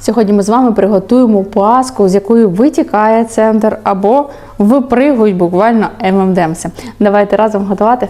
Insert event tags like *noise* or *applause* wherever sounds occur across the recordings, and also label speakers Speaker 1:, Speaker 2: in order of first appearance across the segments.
Speaker 1: Сьогодні ми з вами приготуємо паску, з якої витікає центр або випригують буквально ММДМси. Давайте разом готувати.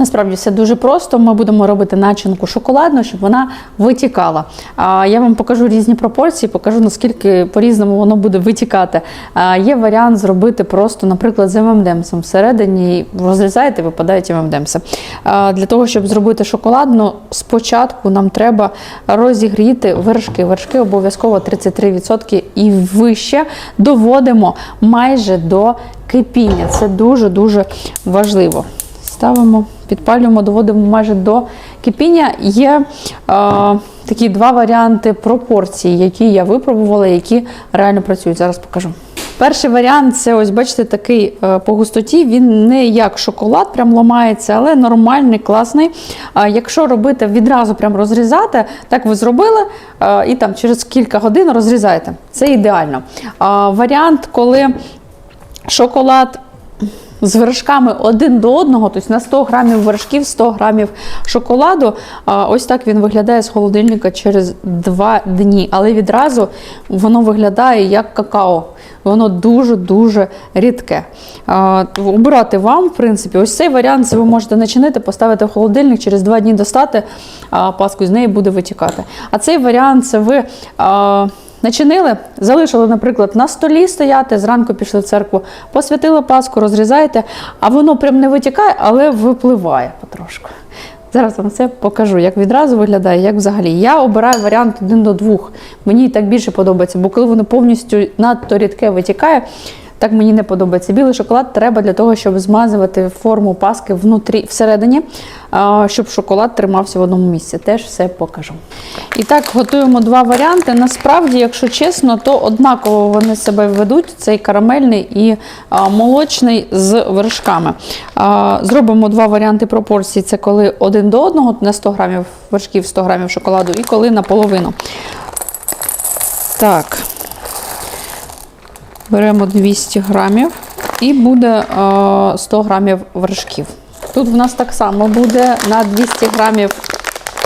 Speaker 1: Насправді все дуже просто. Ми будемо робити начинку шоколадну, щоб вона витікала. А я вам покажу різні пропорції, покажу наскільки по-різному воно буде витікати. Є варіант зробити просто, наприклад, з ММДМсом. Всередині розрізаєте, випадають ММДМси. Для того, щоб зробити шоколадну, спочатку нам треба розігріти вершки. Вершки обов'язково 33% і вище доводимо майже до кипіння. Це дуже-дуже важливо. Ставимо, підпалюємо, доводимо майже до кипіння. Є е, такі два варіанти пропорцій, які я випробувала, які реально працюють. Зараз покажу. Перший варіант це ось, бачите, такий е, по густоті. Він не як шоколад, прям ламається, але нормальний, класний. Якщо робити відразу прям розрізати, так ви зробили, е, і там через кілька годин розрізаєте. Це ідеально. Варіант, коли шоколад з вершками один до одного, тобто на 100 грамів вершків, 100 грамів шоколаду. Ось так він виглядає з холодильника через 2 дні. Але відразу воно виглядає як какао. Воно дуже-дуже рідке. Обирати вам, в принципі, ось цей варіант це ви можете начинити, поставити в холодильник, через 2 дні достати паску, з неї буде витікати. А цей варіант це ви. Начинили, залишили, наприклад, на столі стояти, зранку пішли в церкву, посвятили паску, розрізаєте, а воно прям не витікає, але випливає потрошку. Зараз вам це покажу, як відразу виглядає, як взагалі. Я обираю варіант один до двох. Мені так більше подобається, бо коли воно повністю надто рідке витікає, так мені не подобається. Білий шоколад треба для того, щоб змазувати форму паски внутрі, всередині, щоб шоколад тримався в одному місці. Теж все покажу. І так, готуємо два варіанти. Насправді, якщо чесно, то однаково вони себе ведуть: цей карамельний і молочний з вершками. Зробимо два варіанти пропорцій: це коли один до одного, на 100 грамів вершків, 100 грамів шоколаду, і коли наполовину. Так. Беремо 200 грамів і буде е, 100 грамів вершків. Тут в нас так само буде на 200 грамів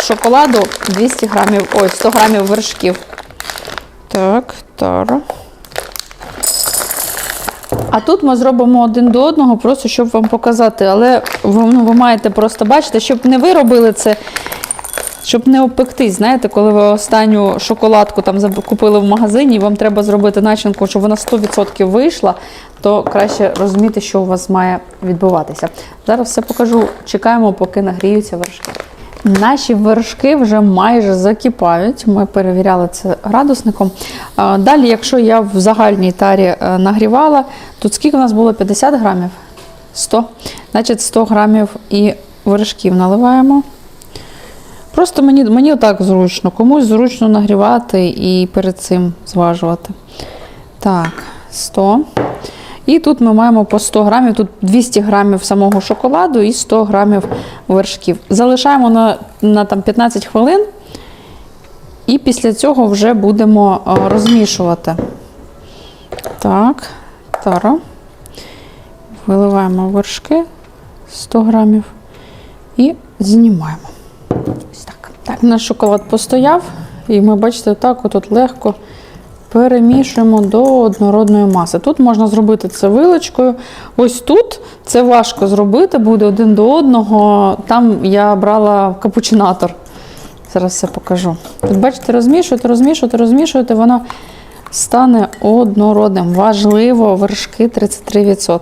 Speaker 1: шоколаду, 200 грамів, ой, 100 грамів вершків. Так, тара. А тут ми зробимо один до одного, просто щоб вам показати. Але ви, ну, ви маєте просто бачити, щоб не ви робили це щоб не опектись, знаєте, коли ви останню шоколадку там купили в магазині, і вам треба зробити начинку, щоб вона 100% вийшла, то краще розуміти, що у вас має відбуватися. Зараз все покажу. Чекаємо, поки нагріються вершки. Наші вершки вже майже закипають. Ми перевіряли це градусником. Далі, якщо я в загальній тарі е, нагрівала, тут скільки у нас було? 50 грамів? 100. Значить, 100 грамів і вершків наливаємо. Просто мені, мені отак зручно. Комусь зручно нагрівати і перед цим зважувати. Так, 100. І тут ми маємо по 100 грамів, тут 200 грамів самого шоколаду і 100 грамів вершків. Залишаємо на, на там, 15 хвилин. І після цього вже будемо е, розмішувати. Так, тара. Виливаємо вершки 100 грамів і знімаємо. Ось так. Так, наш шоколад постояв, і ми, бачите, так от легко перемішуємо до однородної маси. Тут можна зробити це вилочкою. Ось тут це важко зробити, буде один до одного. Там я брала капучинатор. Зараз все покажу. Тут, бачите, розмішуєте, розмішуєте, розмішуєте, воно стане однородним. Важливо, вершки 33%.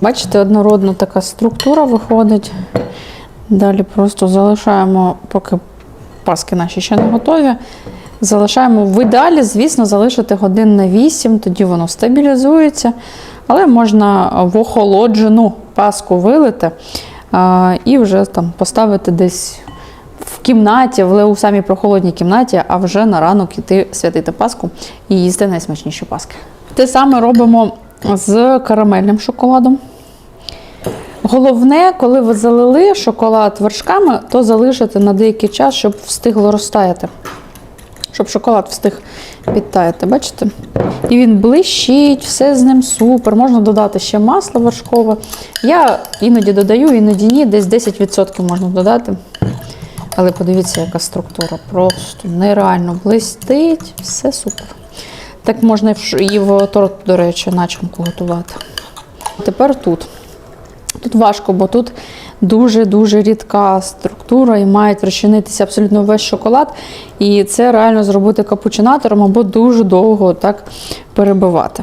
Speaker 1: Бачите, однородна така структура виходить. Далі просто залишаємо, поки паски наші ще не готові. Залишаємо в ідеалі, звісно, залишити годин на 8, тоді воно стабілізується. Але можна в охолоджену паску вилити а, і вже там поставити десь в кімнаті, в у самій прохолодній кімнаті, а вже на ранок іти святити паску і їсти найсмачніші паски. Те саме робимо з карамельним шоколадом. Головне, коли ви залили шоколад вершками, то залишити на деякий час, щоб встигло розтаяти. Щоб шоколад встиг підтаяти, бачите? І він блищить, все з ним супер. Можна додати ще масло вершкове. Я іноді додаю, іноді ні, десь 10% можна додати. Але подивіться, яка структура. Просто нереально блистить, все супер. Так можна і в торт, до речі, начинку готувати. Тепер тут. Тут важко, бо тут дуже-дуже рідка структура і має розчинитися абсолютно весь шоколад. І це реально зробити капучинатором або дуже довго так перебивати.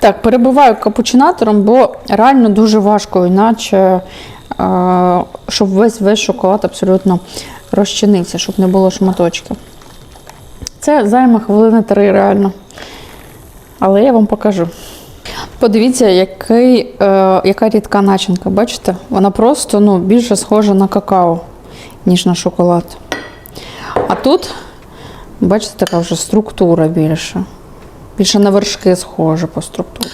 Speaker 1: Так, перебиваю капучинатором, бо реально дуже важко, іначе, е, щоб весь весь шоколад абсолютно розчинився, щоб не було шматочків. Це займе хвилини три реально. Але я вам покажу. Подивіться, який, е, яка рідка начинка. Бачите? Вона просто ну, більше схожа на какао, ніж на шоколад. А тут, бачите, така вже структура більше. Більше на вершки схожа по структурі.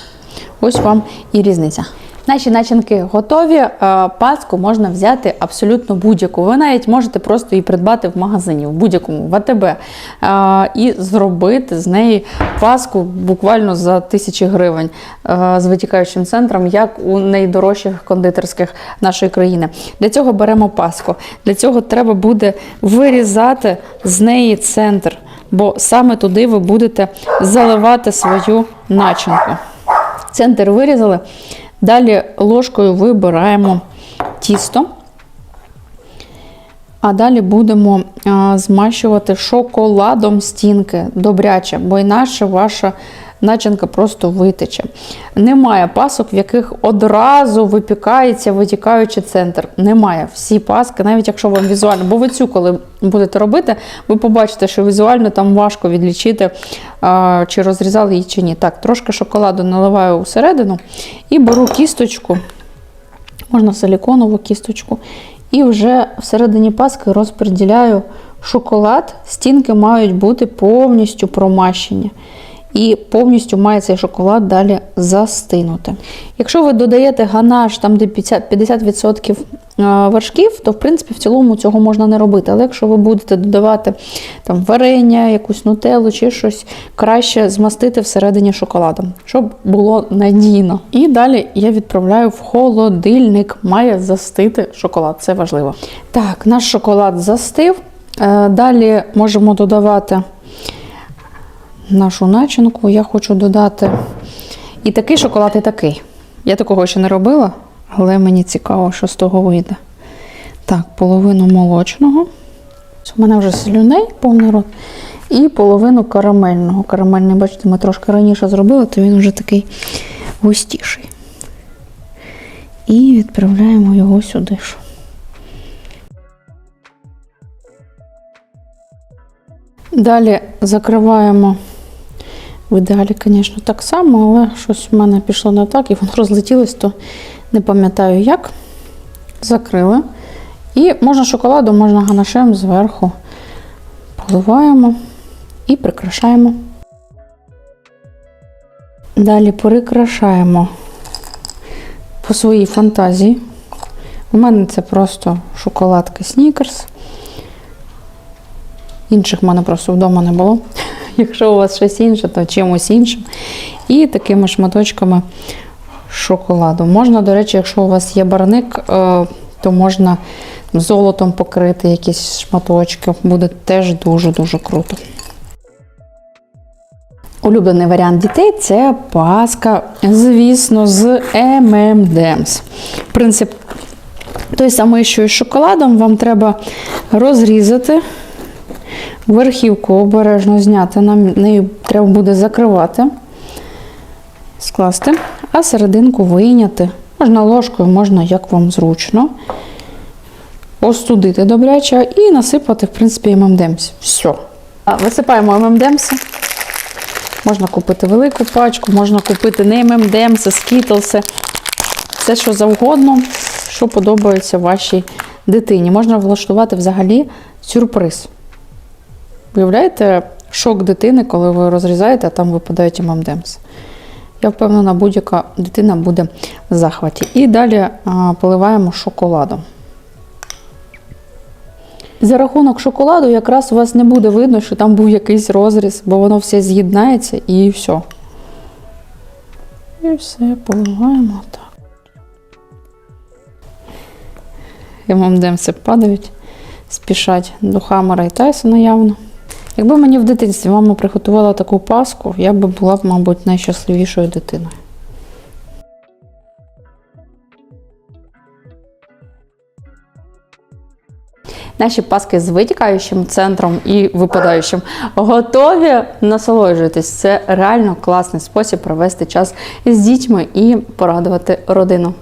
Speaker 1: Ось вам і різниця. Наші начинки готові. Е, Паску можна взяти абсолютно будь-яку. Ви навіть можете просто її придбати в магазині, в будь-якому в АТБ, е, і зробити з неї паску буквально за тисячі гривень е, з витікаючим центром, як у найдорожчих кондитерських нашої країни. Для цього беремо паску. Для цього треба буде вирізати з неї центр, бо саме туди ви будете заливати свою начинку. Центр вирізали. Далі ложкою вибираємо тісто, а далі будемо змащувати шоколадом стінки добряче, бо інакше ваша начинка просто витече. Немає пасок, в яких одразу випікається витікаючий центр. Немає. Всі паски, навіть якщо вам візуально, бо ви цю, коли будете робити, ви побачите, що візуально там важко відлічити, чи розрізали її чи ні. Так, трошки шоколаду наливаю усередину і беру кісточку, можна силіконову кісточку, і вже всередині паски розподіляю шоколад. Стінки мають бути повністю промащені. І повністю має цей шоколад далі застинути. Якщо ви додаєте ганаш, там де 50%, 50% е, вершків, то в принципі в цілому цього можна не робити. Але якщо ви будете додавати там варення, якусь нутеллу чи щось, краще змастити всередині шоколадом, щоб було надійно. І далі я відправляю в холодильник. Має застити шоколад, це важливо. Так, наш шоколад застив. Е, Далі можемо додавати нашу начинку. Я хочу додати і такий шоколад, і такий. Я такого ще не робила, але мені цікаво, що з того вийде. Так, половину молочного. У мене вже слюней повний рот. І половину карамельного. Карамельний, бачите, ми трошки раніше зробили, то він вже такий густіший. І відправляємо його сюди. ж. Далі закриваємо в ідеалі, звісно, так само, але щось в мене пішло не так і воно розлетілось, то не пам'ятаю як. Закрили. І можна шоколадом, можна ганашем зверху поливаємо і прикрашаємо. Далі прикрашаємо по своїй фантазії. У мене це просто шоколадки Снікерс. Інших в мене просто вдома не було. *laughs* Якщо у вас щось інше, то чимось іншим. І такими шматочками шоколаду. Можна, до речі, якщо у вас є барник, е, то можна золотом покрити якісь шматочки. Буде теж дуже-дуже круто. Улюблений варіант дітей це паска, звісно, з M&M's. Принцип той самий, що і з шоколадом, вам треба розрізати верхівку обережно зняти, нам нею треба буде закривати, скласти, а серединку вийняти. Можна ложкою, можна як вам зручно. Остудити добряче і насипати, в принципі, ММДМС. Все. Висипаємо ММДМС. Можна купити велику пачку, можна купити не ММДМС, скітлси. Все, що завгодно, що подобається вашій дитині. Можна влаштувати взагалі сюрприз. Виявляєте шок дитини, коли ви розрізаєте, а там випадають ММДМС. Я впевнена, будь-яка дитина буде в захваті. І далі поливаємо шоколадом. За рахунок шоколаду якраз у вас не буде видно, що там був якийсь розріз, бо воно все з'єднається і все. І все, поливаємо так. ММДМСи падають спішать до Хаммера і Тайсона явно. Якби мені в дитинстві мама приготувала таку паску, я би була мабуть, найщасливішою дитиною. Наші паски з витікаючим центром і випадаючим готові насолоджуйтесь. Це реально класний спосіб провести час з дітьми і порадувати родину.